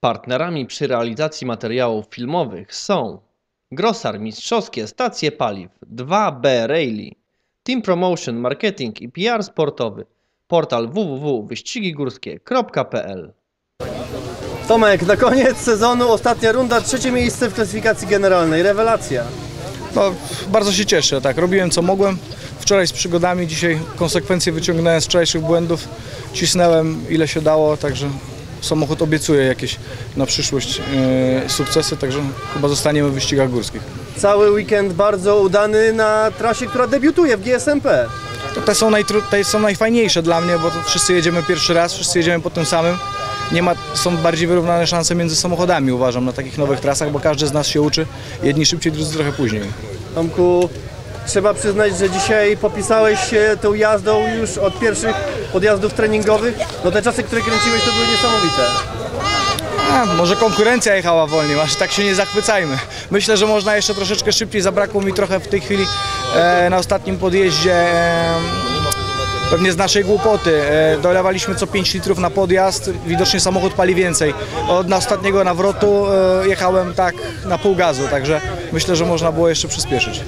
Partnerami przy realizacji materiałów filmowych są Grosar Mistrzowskie Stacje Paliw 2B Rally, Team Promotion Marketing i PR Sportowy, portal www.wyścigigórskie.pl Tomek, na koniec sezonu ostatnia runda, trzecie miejsce w klasyfikacji generalnej. Rewelacja. No, bardzo się cieszę, tak, robiłem co mogłem. Wczoraj z przygodami, dzisiaj konsekwencje wyciągnąłem z wczorajszych błędów. Cisnąłem ile się dało, także samochód obiecuje jakieś na przyszłość e, sukcesy, także chyba zostaniemy w wyścigach górskich. Cały weekend bardzo udany na trasie, która debiutuje w GSMP. To te, są te są najfajniejsze dla mnie, bo to wszyscy jedziemy pierwszy raz, wszyscy jedziemy po tym samym. Nie ma, są bardziej wyrównane szanse między samochodami, uważam, na takich nowych trasach, bo każdy z nas się uczy, jedni szybciej, drudzy trochę później. Tomku, trzeba przyznać, że dzisiaj popisałeś się tą jazdą już od pierwszych podjazdów treningowych. No te czasy, które kręciłeś, to były niesamowite. A, może konkurencja jechała wolniej, aż tak się nie zachwycajmy. Myślę, że można jeszcze troszeczkę szybciej, zabrakło mi trochę w tej chwili e, na ostatnim podjeździe e, pewnie z naszej głupoty. E, dolewaliśmy co 5 litrów na podjazd, widocznie samochód pali więcej. Od ostatniego nawrotu e, jechałem tak na pół gazu, także myślę, że można było jeszcze przyspieszyć.